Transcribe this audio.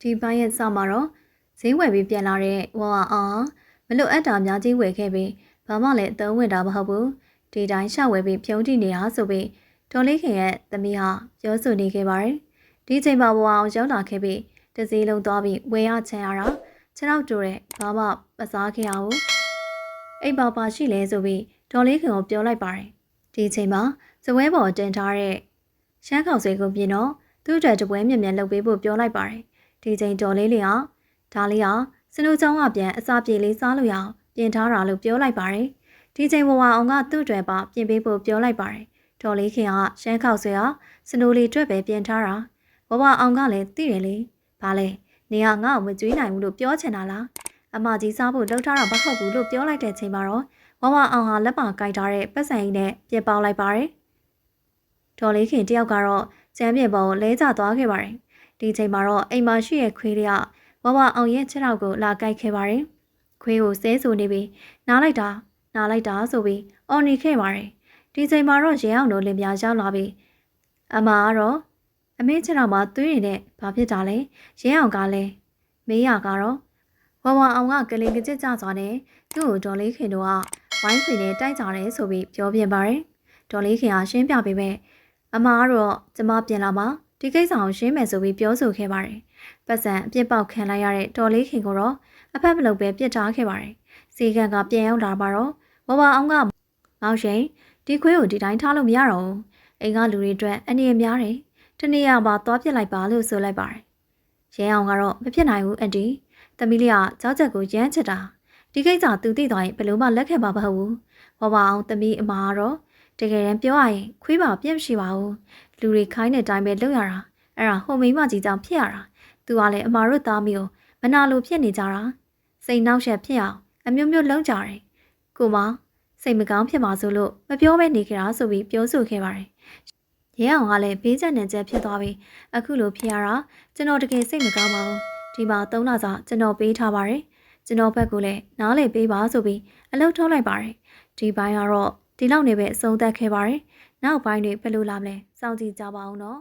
ဒီပိုင်းရဲ့စမှာတော့ဈေးဝယ်ပြီးပြန်လာတဲ့ဝါအောင်မလို့အပ်တာအများကြီးဝယ်ခဲ့ပြီးဘာမှလည်းအသုံးဝင်တာမဟုတ်ဘူးဒီတိုင်းရှောက်ဝယ်ပြီးပြုံးတိနေတာဆိုပြီးဒေါ်လေးခင်ရဲ့သမီးဟာပြောဆိုနေခဲ့ပါတယ်ဒီချိန်မှာဝါအောင်ရောက်လာခဲ့ပြီးတစ်စည်းလုံးသွားပြီးဝယ်ရချင်ရတာခြေထောက်တူတဲ့ဘာမှမစားခဲ့ရဘူးအိမ်ပါပါရှိလဲဆိုပြီးဒေါ်လေးခင်ကိုပြောလိုက်ပါတယ်ဒီချိန်မှာဇပွဲပေါ်တင်ထားတဲ့ရှမ်းခေါက်ဆွေကိုပြင်တော့သူ့အတွက်တပွဲမြင်မြန်လုပ်ပေးဖို့ပြောလိုက်ပါတယ် ဒီချိန်ဒေါ်လေးလေးဟာဒါလေးဟာစနူချောင်းကပြန်အစာပြေလေးစားလို့ရအောင်ပြင်ထားတာလို့ပြောလိုက်ပါတယ်ဒီချိန်ဘဝအောင်ကသူ့အတွက်ပါပြင်ပေးဖို့ပြောလိုက်ပါတယ်ဒေါ်လေးခင်ကရှမ်းခေါက်ဆွေဟာစနူလေးအတွက်ပဲပြင်ထားတာဘဝအောင်ကလည်းသိတယ်လေဘာလဲနေကငါ့ကိုမကြွေးနိုင်ဘူးလို့ပြောချင်တာလားအမကြီးစားဖို့လှုပ်ထားတာမဟုတ်ဘူးလို့ပြောလိုက်တဲ့ချိန်မှာတော့ဝဝအောင်ဟာလက်ပါကိုက်ထားတဲ့ပတ်စံကြီးနဲ့ပြင်ပေါလိုက်ပါတယ်ဒေါ်လေးခင်တယောက်ကတော့ကျမ်းပြေပေါ်ကိုလဲကျသွားခဲ့ပါတယ် ဒီချိန်မှာတော့အိမ်မှာရှိတဲ့ခွေးတွေကဝဝအောင်ရဲ့ခြေထောက်ကိုလာကိုက်ခဲ့ပါတယ်ခွေးကိုဆဲဆူနေပြီးနားလိုက်တာနားလိုက်တာဆိုပြီးအော်နေခဲ့ပါတယ်ဒီချိန်မှာတော့ရဲအောင်တို့လင်ပြားရောက်လာပြီးအမကတော့အမေခြေထောက်မှာသွေးရည်နဲ့ဘာဖြစ်တာလဲရဲအောင်ကလည်းမေးရကတော့ဝဝအောင်ကကလေးကကြစ်ကြစွာနဲ့သူ့ကိုဒေါ်လေးခင်တို့ကဝိုင်းခွေနဲ့တိုက်ကြတယ်ဆိုပြီးပြောပြပါတယ်ဒေါ်လေးခင်ကရှင်းပြပေးမယ်အမကတော့ကျမပြန်လာမှာ ဒီကိစ္စကိုရှင်းမယ်ဆိုပြီးပြောဆိုခဲ့ပါတယ်ပတ်စံအပြစ်ပေါက်ခံလိုက်ရတဲ့ဒေါ်လေးခင်ကိုတော့အဖက်မလုပ်ပဲပြစ်ထားခဲ့ပါတယ်စီကန်ကပြန်ရောက်လာမှာတော့ဝဝအောင်ကမောင်ရှင်ဒီခွေးကိုဒီတိုင်းထားလို့မရတော့ဘူးအိမ်ကလူတွေအတွက်အနေအများတယ်တနေ့ရမှာသွားပြစ်လိုက်ပါလို့ဆိုလိုက်ပါတယ်ရဲအောင်ကတော့မဖြစ်နိုင်ဘူးအန်တီသမီးလေးကကြောက်ချက်ကိုရမ်းချစ်တာဒီကိစ္စသူသိသွားရင်ဘယ်လို့မှလက်ခံမှာမဟုတ်ဘူးဝဝအောင်သမီးအမကတော့ တကယ်တမ်းပြောရရင်ခွေးပါပြည့်မရှိပါဘူးလူတွေခိုင်းတဲ့အတိုင်းပဲလုပ်ရတာအဲ့ဒါဟိုမိမကြီးကြောင့်ဖြစ်ရတာသူကလည်းအမာတို့သားမျိုးမနာလိုဖြစ်နေကြတာစိတ်နှောက်ယှက်ဖြစ်အောင်အမျိုးမျိုးလုံးကြတယ်ကိုမစိတ်မကောင်းဖြစ်မှာဆိုလို့မပြောဘဲနေကြတာဆိုပြီးပြောဆိုခဲ့ပါတယ်ရဲအောင်ကလည်းဘေးကျက်နေချက်ဖြစ်သွားပြီးအခုလိုဖြစ်ရတာကျွန်တော်တကယ်စိတ်မကောင်းပါဘူးဒီမှာ၃လစာကျွန်တော်ပေးထားပါတယ်ကျွန်တော်ဘက်ကလည်းနားလေပေးပါဆိုပြီးအလုပ်ထုတ်လိုက်ပါတယ်ဒီပိုင်းကတော့ ဒီလောက်နေပဲအဆုံးသတ်ခဲ့ပါတယ်နောက်ပိုင်းတွေဘယ်လိုလာမလဲစောင့်ကြည့်ကြပါဦးနော်